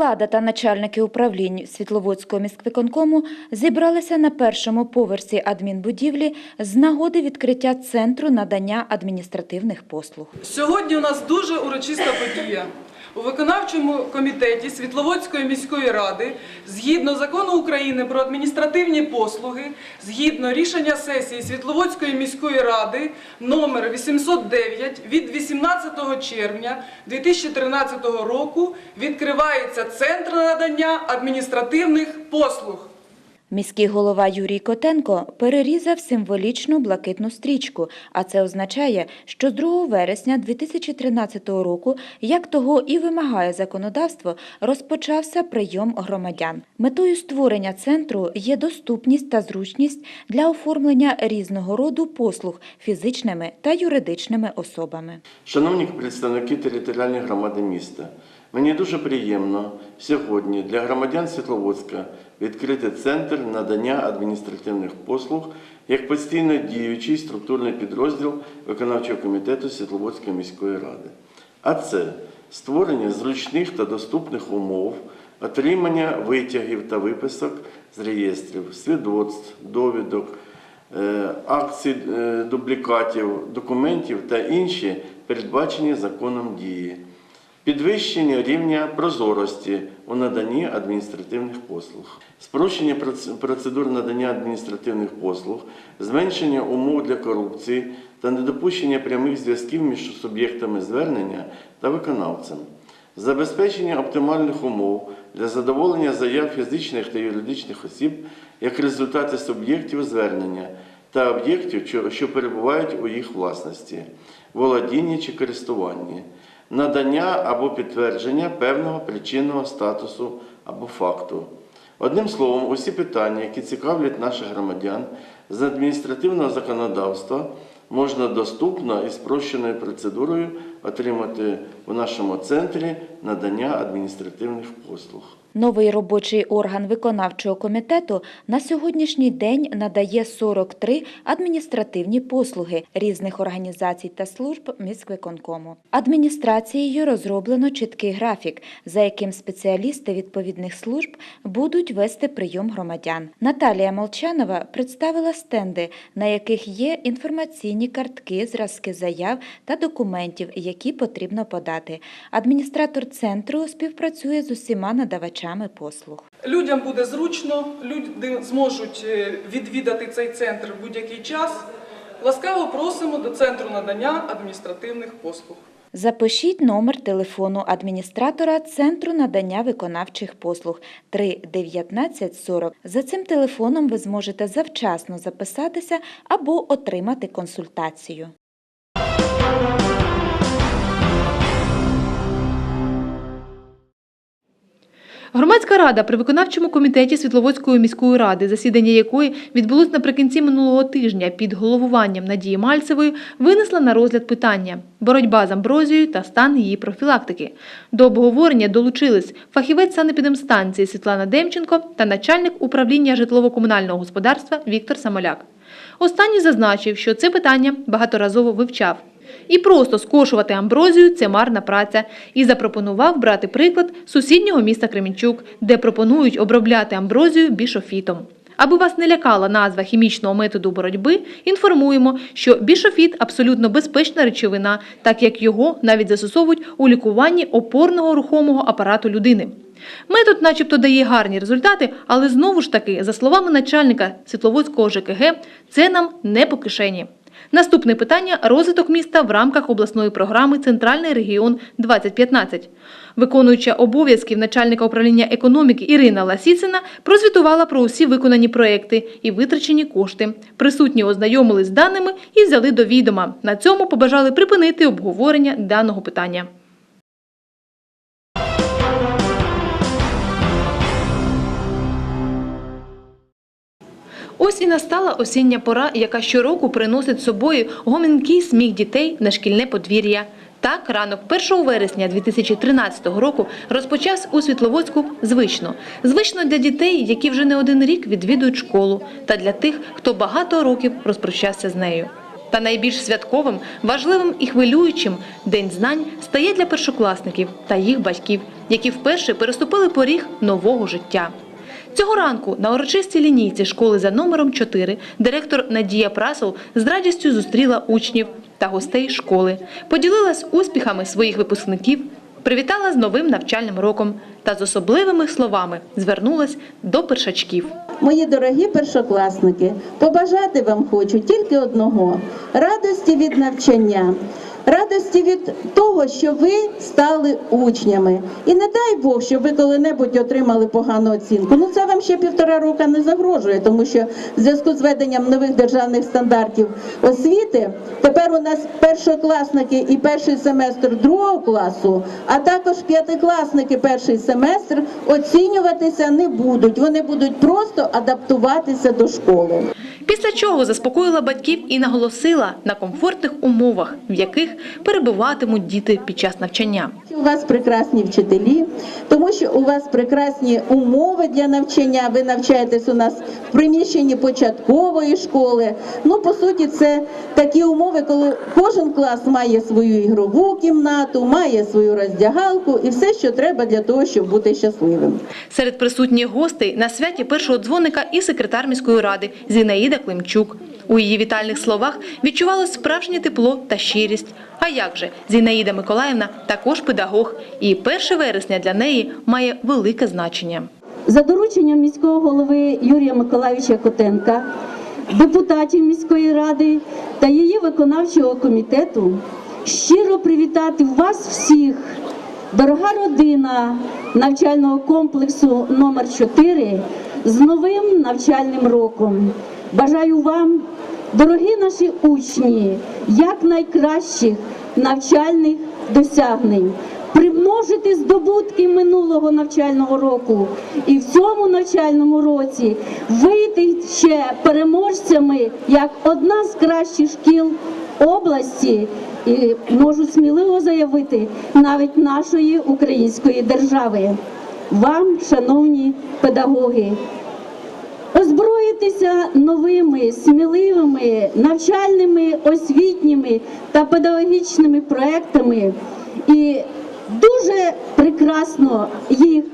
Влада та начальники управлінь Світловодського міськвиконкому зібралися на першому поверсі адмінбудівлі з нагоди відкриття центру надання адміністративних послуг. Сьогодні у нас дуже урочиста подія. У виконавчому комітеті Світловодської міської ради, згідно закону України про адміністративні послуги, згідно рішення сесії Світловодської міської ради номер 809 від 18 червня 2013 року відкривається центр надання адміністративних послуг. Міський голова Юрій Котенко перерізав символічну блакитну стрічку, а це означає, що з 2 вересня 2013 року, як того і вимагає законодавство, розпочався прийом громадян. Метою створення центру є доступність та зручність для оформлення різного роду послуг фізичними та юридичними особами. Шановні представники територіальної громади міста, мені дуже приємно сьогодні для громадян Світловодська відкрити центр надання адміністративних послуг як постійно діючий структурний підрозділ виконавчого комітету Світловодської міської ради. А це створення зручних та доступних умов, отримання витягів та виписок з реєстрів, свідоцтв, довідок, е, акцій е, дублікатів, документів та інші передбачені законом дії, підвищення рівня прозорості у наданні адміністративних послуг, спрощення процедур надання адміністративних послуг, зменшення умов для корупції та недопущення прямих зв'язків між суб'єктами звернення та виконавцем. Забезпечення оптимальних умов для задоволення заяв фізичних та юридичних осіб як результати суб'єктів звернення та об'єктів, що- перебувають у їх власності, володінні чи користуванні, надання або підтвердження певного причинного статусу або факту. Одним словом, усі питання, які цікавлять наших громадян з адміністративного законодавства, можна доступно і спрощеною процедурою отримати у нашому центрі надання адміністративних послуг. Новий робочий орган виконавчого комітету на сьогоднішній день надає 43 адміністративні послуги різних організацій та служб міськвиконкому. Адміністрацією розроблено чіткий графік, за яким спеціалісти відповідних служб будуть вести прийом громадян. Наталія Молчанова представила стенди, на яких є інформаційні картки, зразки заяв та документів, які потрібно подати. Адміністратор центру співпрацює з усіма надавачами послуг. Людям буде зручно, люди зможуть е, відвідати цей центр в будь-який час. Ласкаво просимо до центру надання адміністративних послуг. Запишіть номер телефону адміністратора Центру надання виконавчих послуг 3 19 40. За цим телефоном ви зможете завчасно записатися або отримати консультацію. Громадська рада при виконавчому комітеті Світловодської міської ради, засідання якої відбулось наприкінці минулого тижня під головуванням Надії Мальцевої, винесла на розгляд питання боротьба з амброзією та стан її профілактики. До обговорення долучились фахівець санепідемстанції Світлана Демченко та начальник управління житлово-комунального господарства Віктор Самоляк. Останній зазначив, що це питання багаторазово вивчав. І просто скошувати амброзію це марна праця. І запропонував брати приклад сусіднього міста Кременчук, де пропонують обробляти амброзію бішофітом. Аби вас не лякала назва хімічного методу боротьби, інформуємо, що бішофіт абсолютно безпечна речовина, так як його навіть застосовують у лікуванні опорного рухомого апарату людини. Метод, начебто, дає гарні результати, але знову ж таки, за словами начальника Світловодського ЖКГ, це нам не по кишені. Наступне питання розвиток міста в рамках обласної програми Центральний регіон 2015. Виконуюча обов'язків начальника управління економіки Ірина Ласіцина прозвітувала про усі виконані проекти і витрачені кошти. Присутні ознайомились з даними і взяли до відома. На цьому побажали припинити обговорення даного питання. Ось і настала осіння пора, яка щороку приносить з собою гомінкий сміх дітей на шкільне подвір'я. Так, ранок 1 вересня 2013 року розпочався у Світловодську звично. Звично для дітей, які вже не один рік відвідують школу, та для тих, хто багато років розпрощався з нею. Та найбільш святковим, важливим і хвилюючим День знань стає для першокласників та їх батьків. які вперше переступили поріг нового життя. Цього ранку на урочистій лінійці школи за номером 4 директор Надія Прасов з радістю зустріла учнів та гостей школи, поділилась успіхами своїх випускників, привітала з новим навчальним роком та з особливими словами звернулась до першачків. Мої дорогі першокласники, побажати вам хочу тільки одного радості від навчання, радості від того, що ви стали учнями. І не дай Бог, щоб ви коли-небудь отримали погану оцінку. Ну це вам ще півтора року не загрожує, тому що в зв'язку з введенням нових державних стандартів освіти тепер у нас першокласники і перший семестр другого класу, а також п'ятикласники перший семестр оцінюватися не будуть. Вони будуть просто адаптуватися до школи. Після чого заспокоїла батьків і наголосила на комфортних умовах, в яких перебуватимуть діти під час навчання. У вас прекрасні вчителі, тому що у вас прекрасні умови для навчання. Ви навчаєтесь у нас в приміщенні початкової школи. Ну, по суті, це такі умови, коли кожен клас має свою ігрову кімнату, має свою роздягалку і все, що треба для того, щоб бути щасливим. Серед присутніх гостей на святі першого дзвоника і секретар міської ради Зінаїда Климчук. У її вітальних словах відчувалось справжнє тепло та щирість. А як же Зінаїда Миколаївна також педагог, і 1 вересня для неї має велике значення. За дорученням міського голови Юрія Миколаївича Котенка, депутатів міської ради та її виконавчого комітету щиро привітати вас всіх, дорога родина навчального комплексу номер 4 з новим навчальним роком. Бажаю вам, дорогі наші учні, якнайкращих навчальних досягнень примножити здобутки минулого навчального року і в цьому навчальному році вийти ще переможцями як одна з кращих шкіл області. І можу сміливо заявити навіть нашої української держави. Вам, шановні педагоги, озброїтися новими сміливими навчальними, освітніми та педагогічними проектами і дуже прекрасно їх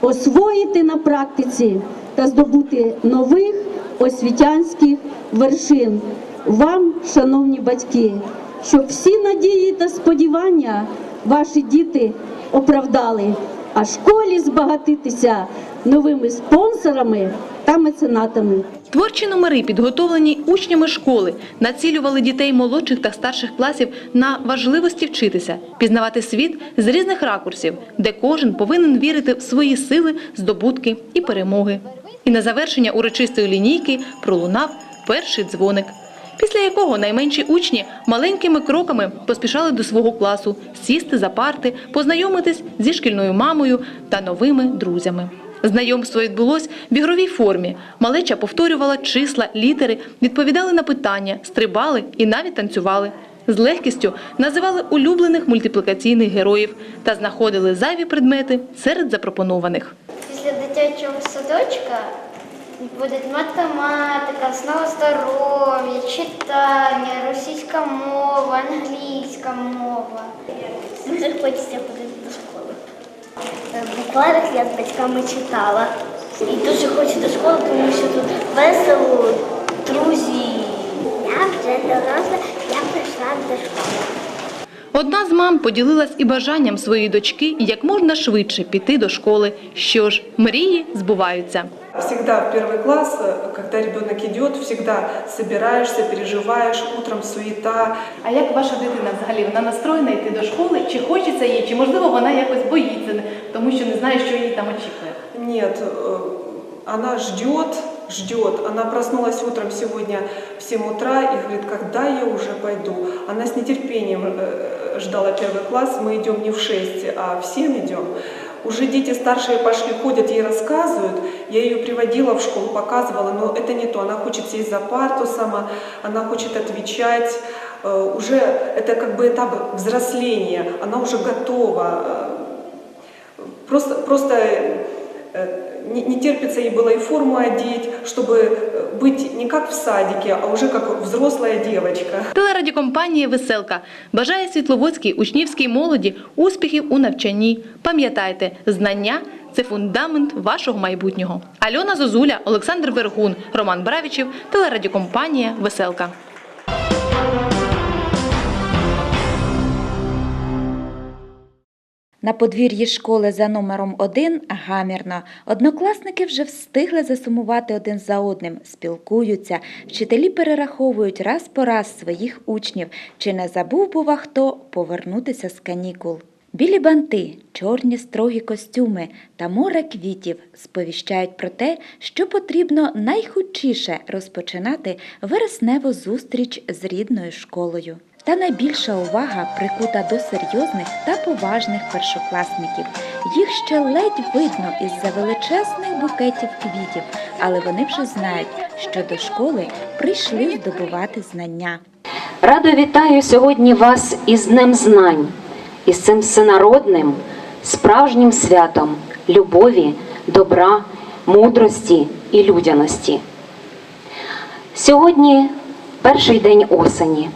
освоїти на практиці та здобути нових освітянських вершин. Вам, шановні батьки, щоб всі надії та сподівання ваші діти оправдали, а школі збагатитися новими спонсорами та меценатами. Творчі номери, підготовлені учнями школи, націлювали дітей молодших та старших класів на важливості вчитися, пізнавати світ з різних ракурсів, де кожен повинен вірити в свої сили, здобутки і перемоги. І на завершення урочистої лінійки пролунав перший дзвоник, після якого найменші учні маленькими кроками поспішали до свого класу, сісти за парти, познайомитись зі шкільною мамою та новими друзями. Знайомство відбулось в ігровій формі. Малеча повторювала числа, літери, відповідали на питання, стрибали і навіть танцювали. З легкістю називали улюблених мультиплікаційних героїв та знаходили зайві предмети серед запропонованих. Після дитячого садочка буде математика, основа здоров'я, читання, російська мова, англійська мова. Дуже хочеться ходити В Букварах я з батьками читала. І дуже хочу до школи, тому що тут весело, друзі. Я вже доросла, я прийшла до школи. Одна з мам поділилась і бажанням своєї дочки як можна швидше піти до школи. Що ж, мрії збуваються. Всегда в первый класс, э, когда ребенок идет, всегда собираешься, переживаешь, утром суета. А як ваша дитина взагалі вона настроєна йти до школи? Чи хочеться їй, чи можливо вона якось боїться, тому що не знає, що її там очікує? Нет, э, она ждет, ждет. Она проснулась утром сегодня в 7 утра и говорит, когда я уже пойду. Она с нетерпением э, ждала первый класс. Мы идем не в 6, а в 7 идем. Уже дети старшие пошли, ходят, ей рассказывают. Я ее приводила в школу, показывала, но это не то. Она хочет сесть за парту сама, она хочет отвечать. Э, Уже это как бы этап взросления, она уже готова. Э, Просто, просто э, не, не терпится ей было и форму одеть, чтобы э, быть не как в садике, а уже как взрослая девочка. Телерадіокомпанія Веселка бажає світловодській учнівській молоді успіхів у навчанні. Пам'ятайте, знання це фундамент вашого майбутнього. Альона Зозуля, Олександр Вергун, Роман Бравічев, телерадіокомпанія Веселка. На подвір'ї школи за номером 1 гамірно. Однокласники вже встигли засумувати один за одним, спілкуються. Вчителі перераховують раз по раз своїх учнів. Чи не забув, бува хто повернутися з канікул. Білі банти, чорні строгі костюми та море квітів сповіщають про те, що потрібно найхутчіше розпочинати вересневу зустріч з рідною школою. Та найбільша увага прикута до серйозних та поважних першокласників. Їх ще ледь видно із-за величезних букетів квітів, але вони вже знають, що до школи прийшли здобувати знання. Радо вітаю сьогодні вас із Днем Знань, із цим всенародним, справжнім святом любові, добра, мудрості і людяності. Сьогодні перший день осені,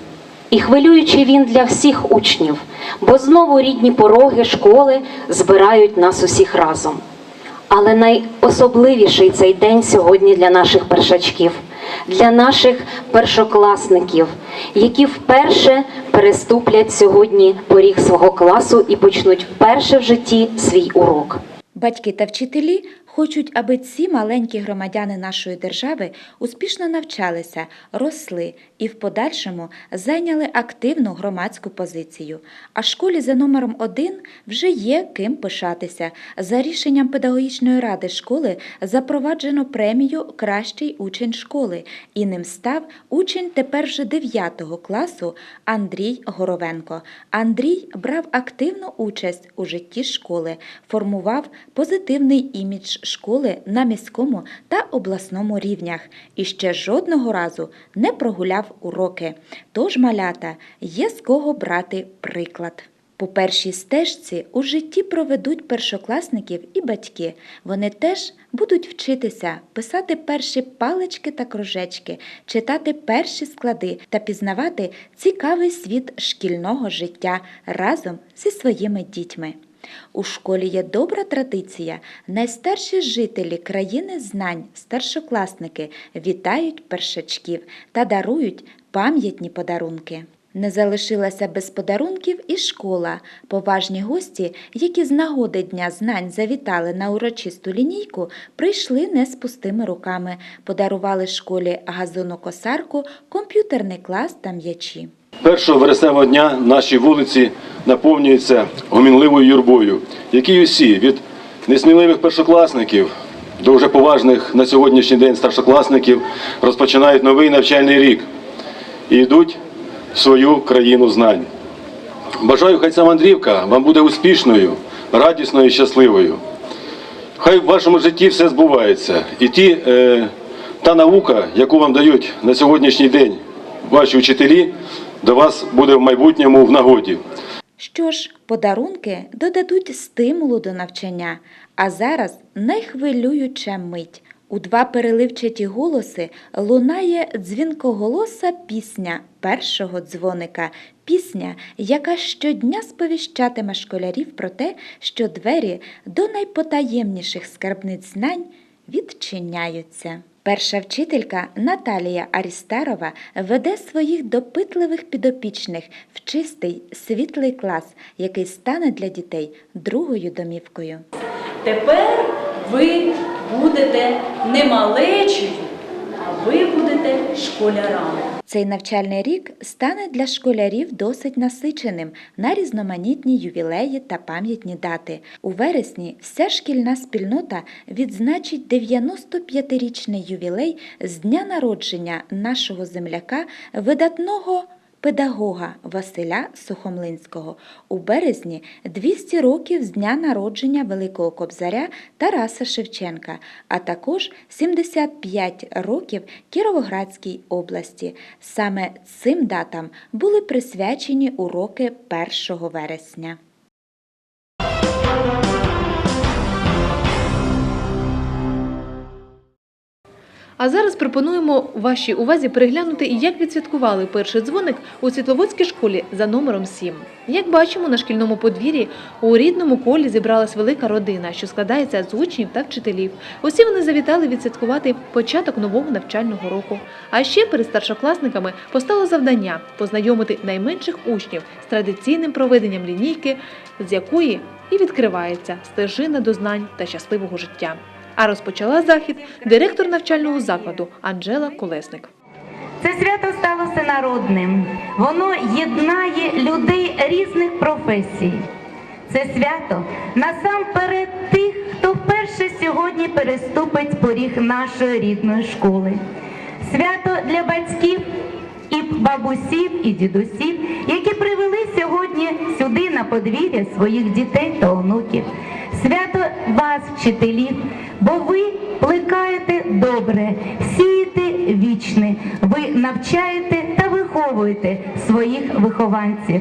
і хвилюючий він для всіх учнів, бо знову рідні пороги школи збирають нас усіх разом. Але найособливіший цей день сьогодні для наших першачків, для наших першокласників, які вперше переступлять сьогодні поріг свого класу і почнуть вперше в житті свій урок. Батьки та вчителі хочуть, аби ці маленькі громадяни нашої держави успішно навчалися, росли і в подальшому зайняли активну громадську позицію. А школі за номером 1 вже є ким пишатися. За рішенням педагогічної ради школи запроваджено премію Кращий учень школи, і ним став учень тепер вже 9 класу Андрій Горовенко. Андрій брав активну участь у житті школи, формував позитивний імідж школи на міському та обласному рівнях і ще жодного разу не прогуляв уроки. Тож, малята, є з кого брати приклад. По першій стежці у житті проведуть першокласників і батьки. Вони теж будуть вчитися писати перші палички та кружечки, читати перші склади та пізнавати цікавий світ шкільного життя разом зі своїми дітьми. У школі є добра традиція. Найстарші жителі країни знань, старшокласники, вітають першачків та дарують пам'ятні подарунки. Не залишилася без подарунків і школа. Поважні гості, які з нагоди Дня знань завітали на урочисту лінійку, прийшли не з пустими руками, подарували школі газонокосарку, комп'ютерний клас та м'ячі. 1 вересневого дня наші вулиці наповнюються гомінливою юрбою, які усі від несміливих першокласників до вже поважних на сьогоднішній день старшокласників розпочинають новий навчальний рік і йдуть в свою країну знань. Бажаю, хай ця мандрівка вам буде успішною, радісною і щасливою. Хай в вашому житті все збувається. І ті, е, та наука, яку вам дають на сьогоднішній день ваші вчителі, до вас буде в майбутньому в нагоді. Що ж, подарунки додадуть стимулу до навчання, а зараз найхвилююча мить. У два переливчаті голоси лунає дзвінкоголоса пісня першого дзвоника. Пісня, яка щодня сповіщатиме школярів про те, що двері до найпотаємніших скарбниць знань відчиняються. Перша вчителька Наталія Арістарова веде своїх допитливих підопічних в чистий світлий клас, який стане для дітей другою домівкою. Тепер ви будете не малечею, а ви будете школярами. Цей навчальний рік стане для школярів досить насиченим на різноманітні ювілеї та пам'ятні дати. У вересні вся шкільна спільнота відзначить 95-річний ювілей з дня народження нашого земляка, видатного педагога Василя Сухомлинського. У березні 200 років з дня народження Великого Кобзаря Тараса Шевченка, а також 75 років Кіровоградській області. Саме цим датам були присвячені уроки 1 вересня. А зараз пропонуємо вашій увазі переглянути, як відсвяткували перший дзвоник у Світловодській школі за номером 7. Як бачимо, на шкільному подвір'ї у рідному колі зібралась велика родина, що складається з учнів та вчителів. Усі вони завітали відсвяткувати початок нового навчального року. А ще перед старшокласниками постало завдання познайомити найменших учнів з традиційним проведенням лінійки, з якої і відкривається стежина до знань та щасливого життя. А розпочала захід директор навчального закладу Анжела Колесник. Це свято стало всенародним. Воно єднає людей різних професій. Це свято насамперед тих, хто вперше сьогодні переступить поріг нашої рідної школи. Свято для батьків і бабусів, і дідусів, які привели сьогодні сюди на подвір'я своїх дітей та онуків. Свято вас, вчителів, бо ви плекаєте добре, сієте вічне, ви навчаєте та виховуєте своїх вихованців.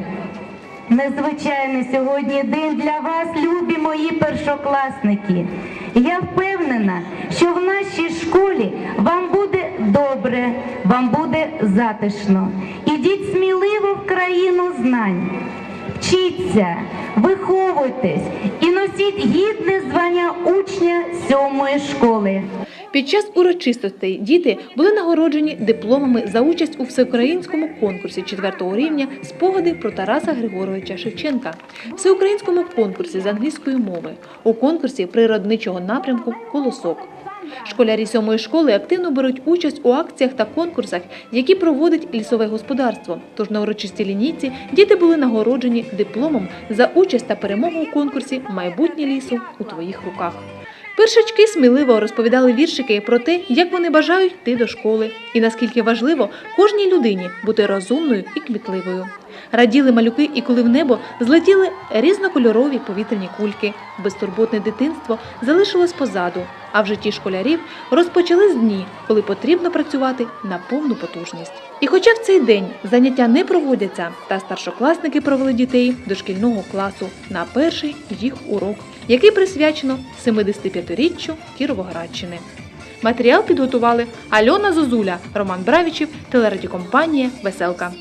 Незвичайний сьогодні день для вас, любі мої першокласники. Я впевнена, що в нашій школі вам буде добре, вам буде затишно. Ідіть сміливо в країну знань. Вчіться, виховуйтесь і носіть гідне звання учня сьомої школи. Під час урочистостей діти були нагороджені дипломами за участь у всеукраїнському конкурсі четвертого рівня спогади про Тараса Григоровича Шевченка, всеукраїнському конкурсі з англійської мови, у конкурсі природничого напрямку Колосок. Школярі сьомої школи активно беруть участь у акціях та конкурсах, які проводить лісове господарство. Тож на урочистій лінійці діти були нагороджені дипломом за участь та перемогу у конкурсі Майбутнє лісу у твоїх руках. Першачки сміливо розповідали віршики про те, як вони бажають йти до школи, і наскільки важливо кожній людині бути розумною і кмітливою. Раділи малюки, і коли в небо злетіли різнокольорові повітряні кульки. Безтурботне дитинство залишилось позаду, а в житті школярів розпочались дні, коли потрібно працювати на повну потужність. І хоча в цей день заняття не проводяться, та старшокласники провели дітей до шкільного класу на перший їх урок, який присвячено 75-річчю Кіровоградщини. Матеріал підготували Альона Зозуля, Роман Бравічів, телерадіокомпанія Веселка.